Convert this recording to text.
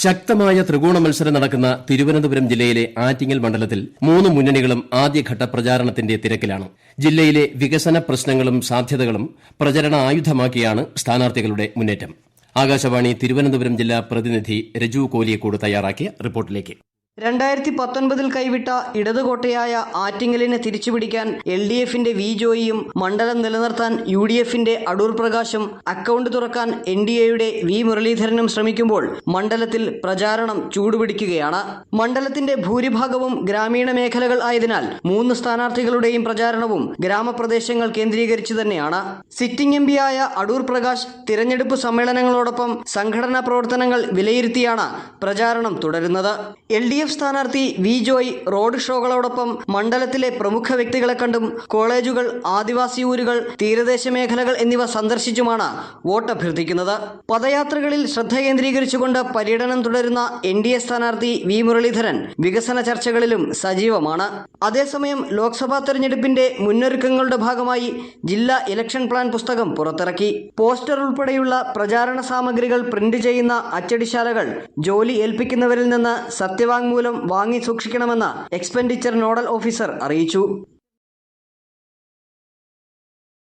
ശക്തമായ ത്രികോണ മത്സരം നടക്കുന്ന തിരുവനന്തപുരം ജില്ലയിലെ ആറ്റിങ്ങൽ മണ്ഡലത്തിൽ മൂന്ന് മുന്നണികളും ആദ്യഘട്ട പ്രചാരണത്തിന്റെ തിരക്കിലാണ്. ജില്ലയിലെ വികസന പ്രശ്നങ്ങളും സാധ്യതകളും പ്രചരണ ആയുധമാക്കിയാണ് സ്ഥാനാർത്ഥികളുടെ മുന്നേറ്റം. ആകാശവാണി തിരുവനന്തപുരം ജില്ലാ പ്രതിനിധി രജു കോലിയക്കോട് തയ്യാറാക്കിയ റിപ്പോർട്ടിലേക്ക്. രണ്ടായിരത്തി പത്തൊൻപതിൽ കൈവിട്ട ഇടതുകോട്ടയായ ആറ്റിങ്ങലിനെ തിരിച്ചുപിടിക്കാൻ എൽ ഡി എഫിന്റെ വി ജോയിയും മണ്ഡലം നിലനിർത്താൻ യു ഡി എഫിന്റെ അടൂർ പ്രകാശും അക്കൗണ്ട് തുറക്കാൻ എൻ ഡി എയുടെ വി മുരളീധരനും ശ്രമിക്കുമ്പോൾ മണ്ഡലത്തിൽ പ്രചാരണം ചൂടുപിടിക്കുകയാണ്. മണ്ഡലത്തിന്റെ ഭൂരിഭാഗവും ഗ്രാമീണ മേഖലകൾ ആയതിനാൽ മൂന്ന് സ്ഥാനാർത്ഥികളുടെയും പ്രചാരണവും ഗ്രാമപ്രദേശങ്ങൾ കേന്ദ്രീകരിച്ചു തന്നെയാണ്. സിറ്റിംഗ് എം പിയായ അടൂർ പ്രകാശ് തിരഞ്ഞെടുപ്പ് സമ്മേളനങ്ങളോടൊപ്പം സംഘടനാ പ്രവർത്തനങ്ങൾ വിലയിരുത്തിയാണ് പ്രചാരണം തുടരുന്നത്. എൽ ഡി എഫ് സ്ഥാനാർത്ഥി വി ജോയ് റോഡ് ഷോകളോടൊപ്പം മണ്ഡലത്തിലെ പ്രമുഖ വ്യക്തികളെ കണ്ടും കോളേജുകൾ ആദിവാസി ഊരുകൾ തീരദേശ മേഖലകൾ എന്നിവ സന്ദർശിച്ചുമാണ് വോട്ട് അഭ്യർത്ഥിക്കുന്നത്. പദയാത്രകളിൽ ശ്രദ്ധ കേന്ദ്രീകരിച്ചുകൊണ്ട് പര്യടനം തുടരുന്ന എൻ ഡി എ സ്ഥാനാർത്ഥി വി മുരളീധരൻ വികസന ചർച്ചകളിലും സജീവമാണ്. അതേസമയം ലോക്സഭാ തെരഞ്ഞെടുപ്പിന്റെ മുന്നൊരുക്കങ്ങളുടെ ഭാഗമായി ജില്ലാ ഇലക്ഷൻ പ്ലാൻ പുസ്തകം പുറത്തിറക്കി. പോസ്റ്റർ ഉൾപ്പെടെയുള്ള പ്രചാരണ സാമഗ്രികൾ പ്രിന്റ് ചെയ്യുന്ന അച്ചടിശാലകൾ ജോലി ഏൽപ്പിക്കുന്നവരിൽ നിന്ന് സത്യവാങ്മൂലം വാങ്ങി സൂക്ഷിക്കണമെന്ന് എക്സ്പെൻഡിച്ചർ നോഡൽ ഓഫീസർ അറിയിച്ചു